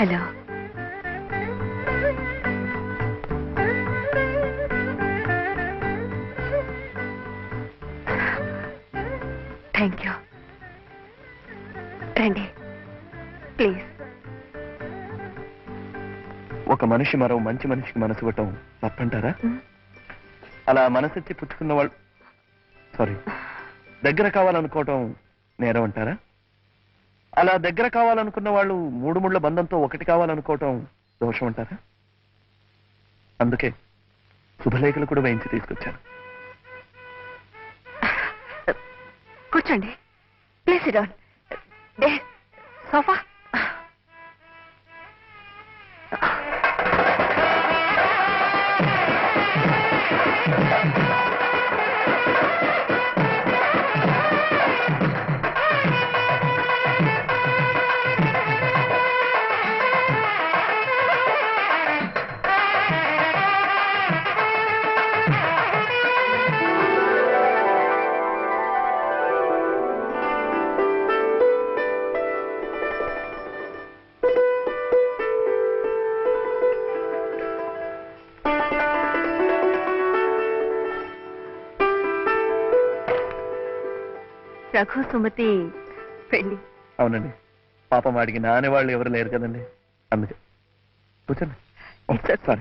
Hello. Thank you. రండి. Please. ఒక మనిషి మరో మంచి మనిషికి మనసు ఇవ్వటం తప్పంటారా? అలా మనసెత్తి పుచ్చుకున్న వాళ్ళు సారీ దగ్గర కావాలనుకోవటం నేరం అంటారా? అలా దగ్గర కావాలనుకున్న వాళ్ళు మూడు ముళ్ళ బంధంతో ఒకటి కావాలనుకోవటం దోషం అంటారా అందుకే శుభలేఖలు కూడా వేయించి తీసుకొచ్చాను. కూర్చోండి. Please sofa? రఘు సుమతి. పెళ్ళి అవునండి. పాపం వాడికి నానే వాళ్ళు ఎవరు లేరు కదండి. అందుకే. కూర్చోండి. సారీ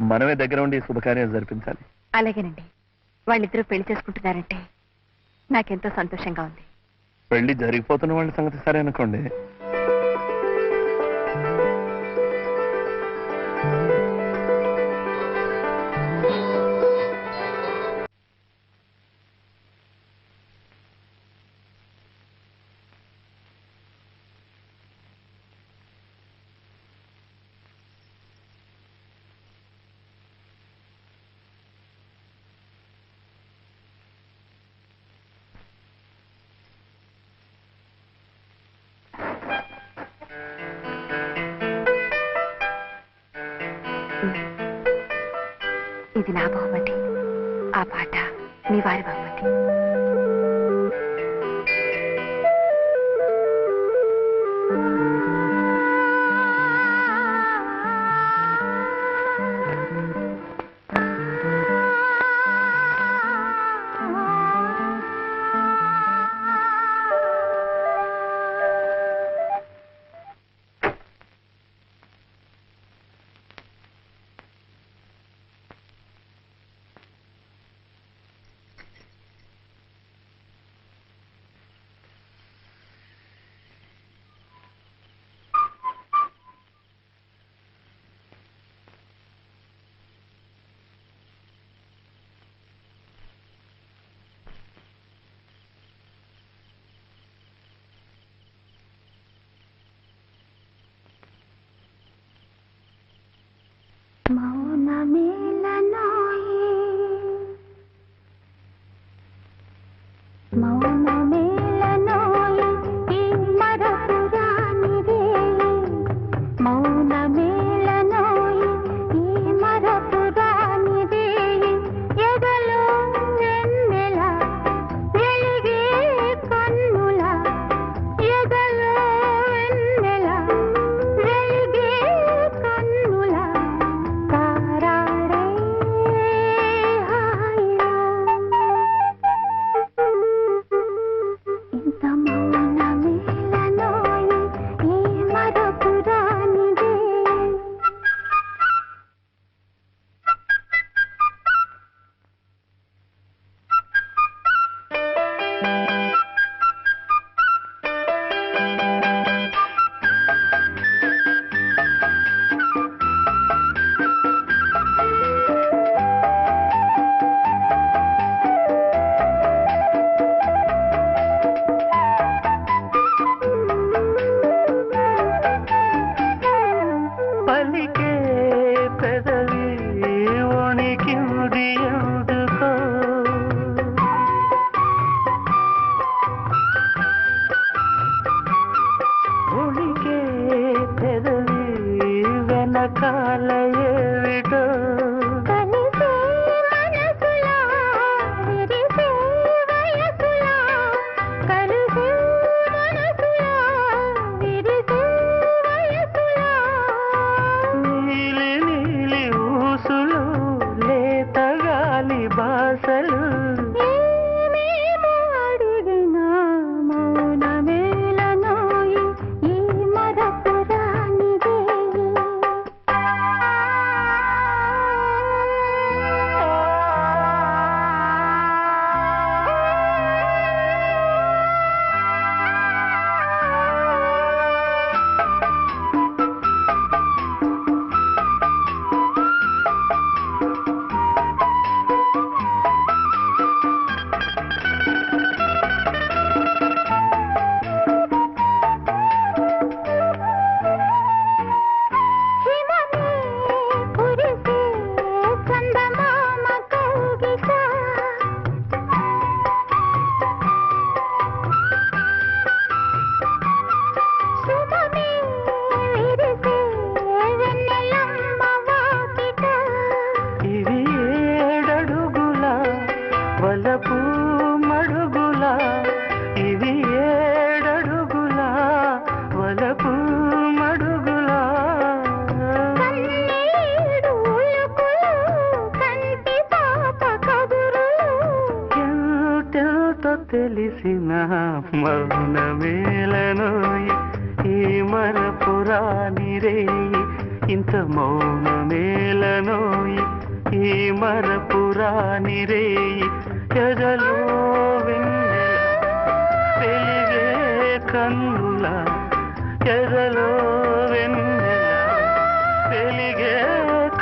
మనమే దగ్గర ఉండి శుభకార్యం జరిపించాలి. అలాగేనండి. వాళ్ళిద్దరూ పెళ్ళి చేసుకుంటున్నారంటే నాకెంతో సంతోషంగా ఉంది. పెళ్ళి జరిగిపోతున్న వాళ్ళ సంగతి సరే అనుకోండి. মৌ নামে ఇంత మౌనమేలనోయి ఈ మరపురాని రేయి ఎదలో వెన్నెల కన్నుల ఎదలో వెన్నెల వెలిగే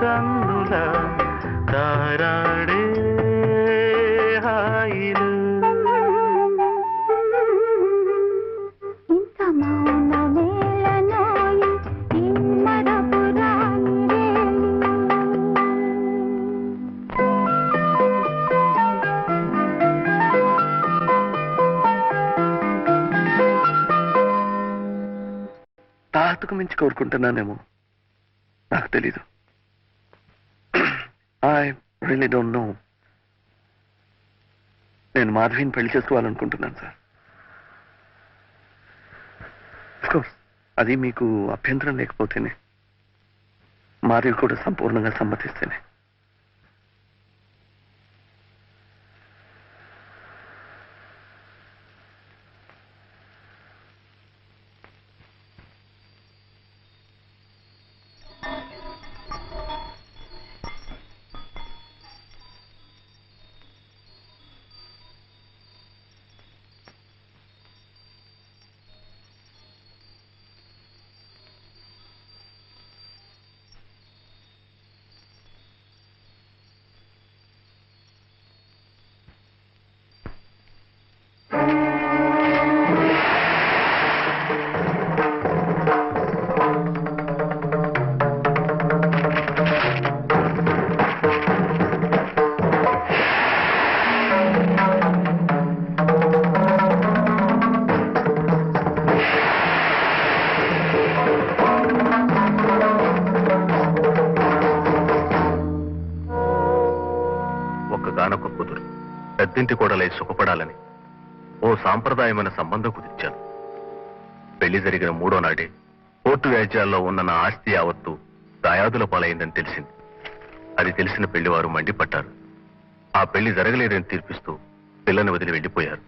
కన్నుల తారా తాహతుకు మించి కోరుకుంటున్నానేమో. నాకు తెలీదు. ఐ రియలీ డోంట్ నో నేను మాధవిని పెళ్ళి చేసుకోవాలనుకుంటున్నాను సార్. కోర్స్ అది మీకు అభ్యంతరం లేకపోతేనే మాధవి కూడా సంపూర్ణంగా సమ్మతిస్తేనే. ఒక్కగానొక్క కూతురు. పెద్దింటి కోడలై సుఖపడాలని ఓ సాంప్రదాయమైన సంబంధం కుదిర్చాను. పెళ్ళి జరిగిన మూడో నాడే కోర్టు వ్యాజ్యాల్లో ఉన్న నా ఆస్తి యావత్తు దాయాదుల పాలైందని తెలిసింది. అది తెలిసిన పెళ్ళివారు మండిపడ్డారు. ఆ పెళ్ళి జరగలేదని తీర్పిస్తూ పిల్లని వదిలి వెళ్ళిపోయారు.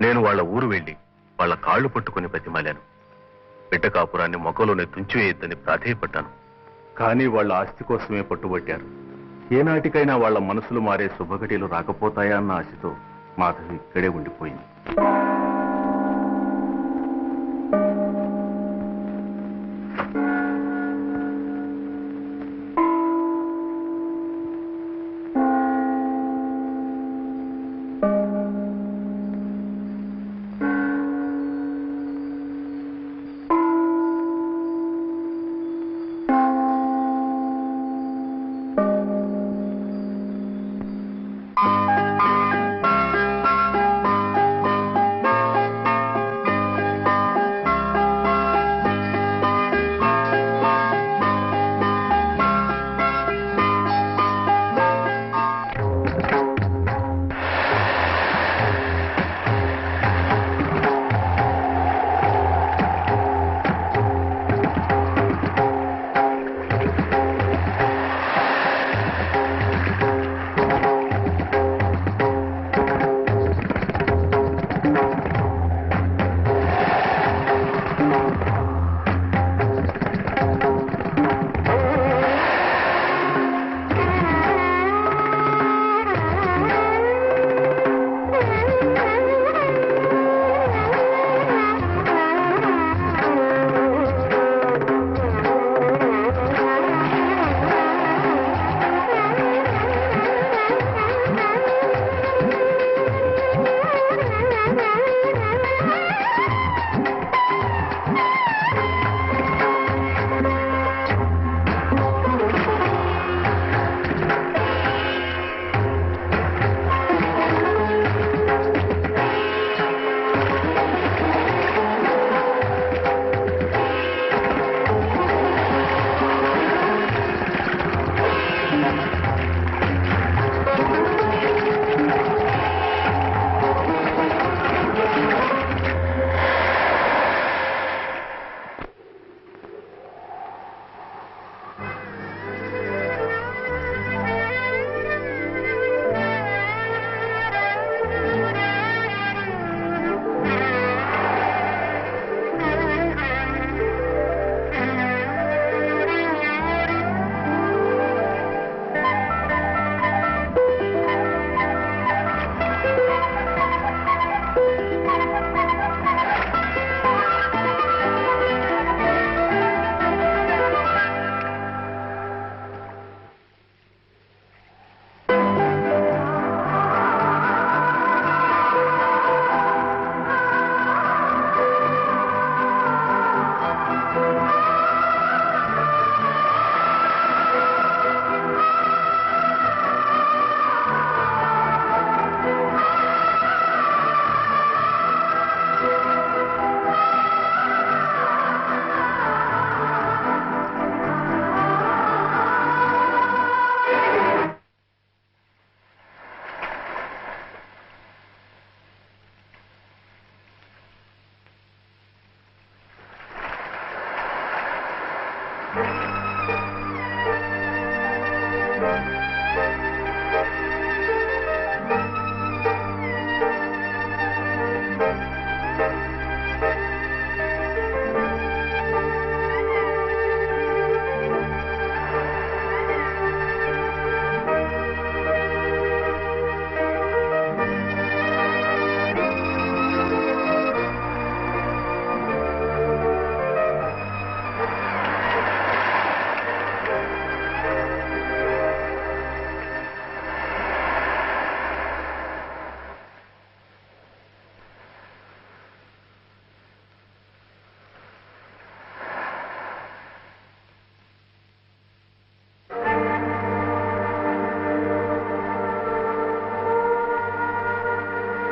నేను వాళ్ళ ఊరు వెళ్ళి వాళ్ళ కాళ్ళు పట్టుకుని బతిమాలాను. బిడ్డ కాపురాన్ని మొక్కలోనే తుంచివేయొద్దని ప్రాధేయపడ్డాను. కానీ వాళ్ళ ఆస్తి కోసమే పట్టుబట్టారు. ఏనాటికైనా వాళ్ళ మనసులు మారే శుభఘటిలు రాకపోతాయా అన్న ఆశతో మాధవి ఇక్కడే ఉండిపోయింది.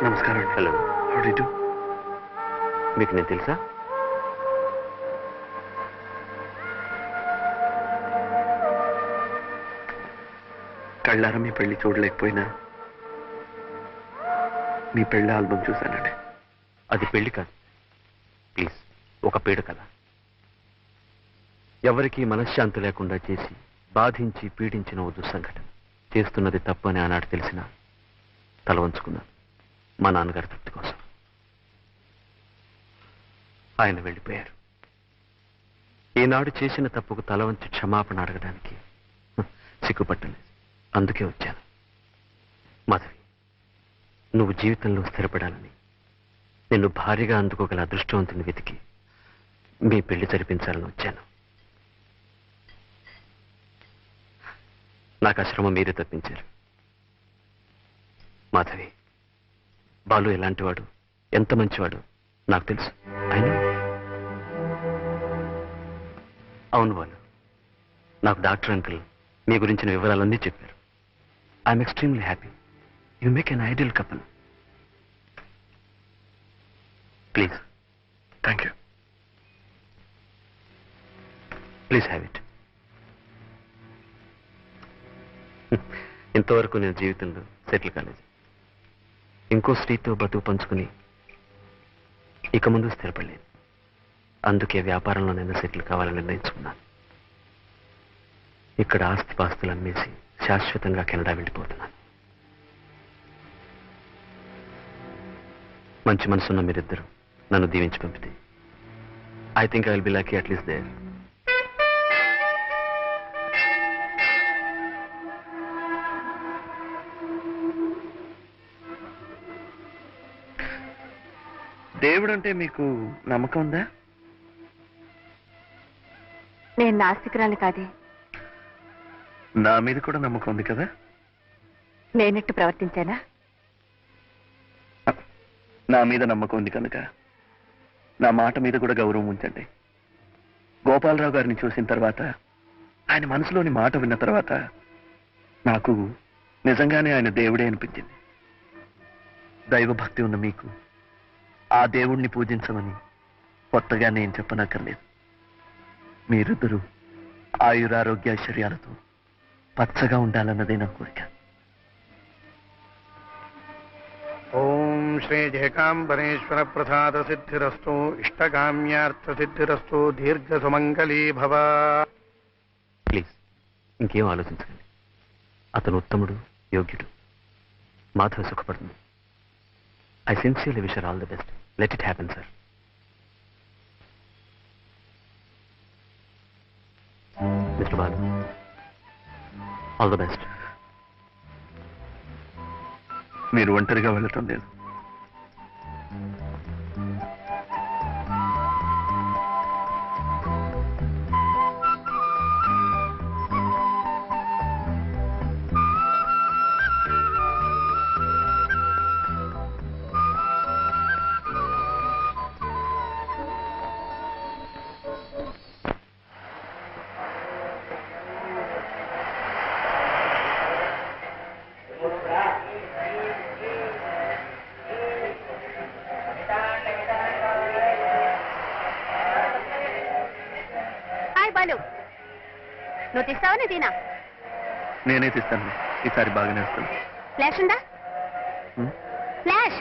నమస్కారం హలో? మీకు నేను తెలుసా? కళ్ళారా మీ పెళ్ళి చూడలేకపోయినా? మీ పెళ్ళి ఆల్బమ్ చూశానండి. అది పెళ్ళి కాదు. ప్లీజ్ ఒక పీడ కథ. ఎవరికీ మనశ్శాంతి లేకుండా చేసి బాధించి పీడించిన ఓ దుస్సంఘటన. చేస్తున్నది తప్పు అని ఆనాడు తెలిసిన తల వంచుకున్నాను. మా నాన్నగారి తృప్తి కోసం. ఆయన వెళ్ళిపోయారు. ఈనాడు చేసిన తప్పుకు తల వంచి క్షమాపణ అడగడానికి సిగ్గుపట్టలేదు. అందుకే వచ్చాను. మాధవి నువ్వు జీవితంలో స్థిరపడాలని నిన్ను భారీగా అందుకోగల అదృష్టవంతుని వెతికి మీ పెళ్ళి జరిపించాలని వచ్చాను. నాకు ఆ శ్రమ మీరే తప్పించారు. మాధవి బాలు ఎలాంటివాడు? ఎంత మంచివాడు? నాకు తెలుసు. అయినా? అవును బాలు. నాకు డాక్టర్ అంకుల్ మీ గురించిన వివరాలన్నీ చెప్పారు. I'm extremely happy. You make an ideal couple. Please. Thank you please have it. ఇంతవరకు నేను జీవితంలో సెటిల్ కాలేదు. ఇంకో స్త్రీతో బతుకు పంచుకుని ఇక ముందు స్థిరపడలేదు. అందుకే వ్యాపారంలో నేను సెటిల్ కావాలని నిర్ణయించుకున్నాను. ఇక్కడ ఆస్తి పాస్తులు అమ్మేసి శాశ్వతంగా కెనడా వెళ్ళిపోతున్నాను. మంచి మనసున్న మీరిద్దరు నన్ను దీవించి పంపితే. I think I will be lucky at least there దేవుడు అంటే మీకు నమ్మకం ఉందా? నేను నాస్తికురాలు కాదే. నా మీద కూడా నమ్మకం ఉంది కదా? నేనెట్టు ప్రవర్తించానా? నా మీద నమ్మకం ఉంది కనుక నా మాట మీద కూడా గౌరవం ఉంచండి. గోపాలరావు గారిని చూసిన తర్వాత ఆయన మనసులోని మాట విన్న తర్వాత నాకు నిజంగానే ఆయన దేవుడే అనిపించింది. దైవభక్తి ఉన్న మీకు. ఆ దేవుణ్ణి పూజించమని కొత్తగా నేను చెప్పనక్కర్లేదు. మీరిద్దరూ ఆయురారోగ్య ఐశ్వర్యాలతో పచ్చగా ఉండాలన్నదే నా కోరిక. ఓం శ్రీ జయకాంబరేశ్వర ప్రసాద సిద్ధిరస్తు ఇష్టకామ్యార్థ సిద్ధిరస్తు దీర్ఘ సుమంగళీ భవ ప్లీజ్ ఇంకేం ఆలోచించకండి. అతను ఉత్తముడు యోగ్యుడు. Madhava సుఖపడుతుంది. I sincerely wish all the best let it happen sir mister Balu all the best మీరు ఒంటరిగా వెళ్ళటం లేదు. నువ్వు తీస్తావా నేను తీనా? నేనే తీస్తాను. ఈసారి బాగానే వస్తాను ఫ్లాష్ ఉందా? ఫ్లాష్.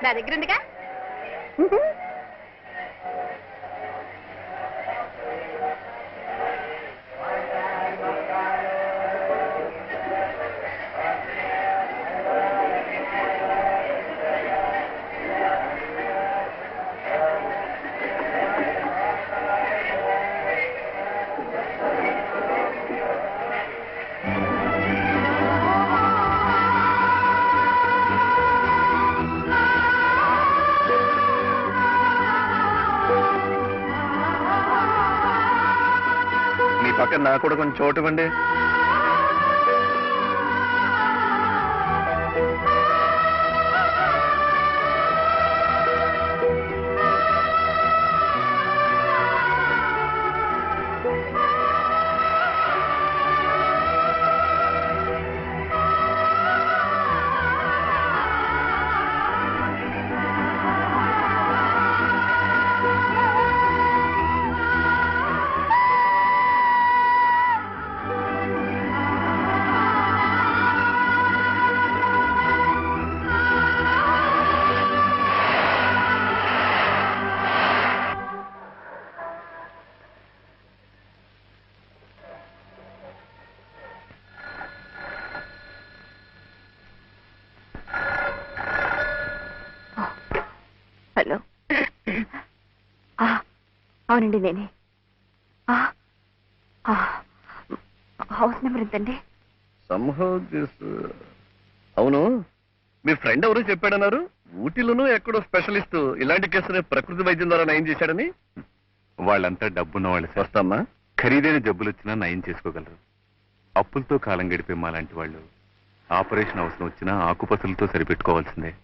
నా దగ్గర ఉందిగా? పక్కన నా కూడా కొంచెం చోటు ఇవ్వండి. అవునండి నేనే. ఆ, ఆ, హౌస్ నెంబర్ ఎంతండి? సంహౌ దిస్ అవును మీ ఫ్రెండ్ ఎవరు చెప్పాడన్నారు? ఊటీలోనూ ఎక్కడో స్పెషలిస్ట్ ఇలాంటి కేసుని ప్రకృతి వైద్యం ద్వారా నయం చేశాడని? వాళ్ళంతా డబ్బున్న వాళ్ళు సార్. వస్తామ్మా. ఖరీదైన జబ్బులు వచ్చినా నయం చేసుకోగలరు. అప్పులతో కాలం గడిపే మాలాంటి వాళ్ళు ఆపరేషన్ అవసరం వచ్చినా ఆకుపసలతో సరిపెట్టుకోవాల్సిందే.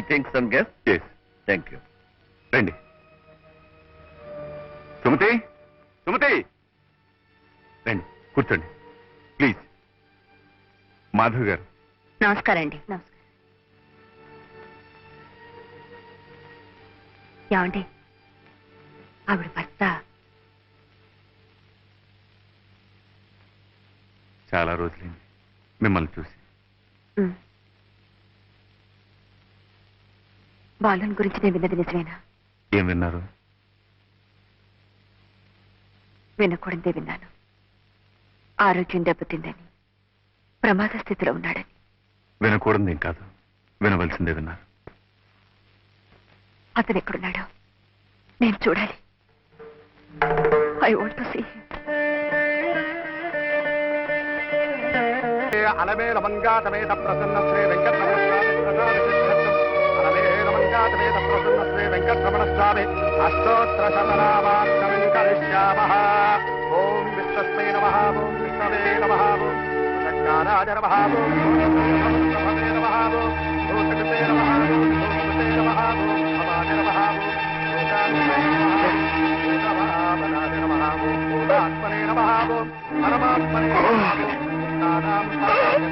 I think some guess yes thank you రండి. సుమతి? సుమతి? రండి కూర్చోండి. ప్లీజ్ మాధవ్ గారు. నమస్కారం అండి నమస్కారం. ఏమండి? ఆవిడ భర్త. చాలా రోజులైంది. మిమ్మల్ని చూసి. ఉమ్. బాలుని గురించి నేను విన్నది నిజమేనా? ఏం విన్నారు? వినకూడదే విన్నాను. ఆరోగ్యం దెబ్బతిందని ప్రమాద స్థితిలో ఉన్నాడని. వినకూడదు ఏం కాదు. వినవలసిందే విన్నారు. అతను ఎక్కడున్నాడో నేను చూడాలి. ఐ వాంట్ టు సీ అలమేల మంగాతమేత ప్రసన్న శ్రీ వెంకటరమణస్వామి. అష్టోత్తర శతనామాష్టమం కలిష్యామః ఓం విష్ణస్మై నమ ఓం విష్ణవే నమ ఓం సత్యారాజ నమ ఓం నమే నమ ఓం భూతకృతే నమ ఓం భూతకృతే నమ ఓం భవాజ నమ ఓం భూతాత్మనే నమ ఓం భూతాత్మనే నమ ఓం పరమాత్మనే నమ ఓం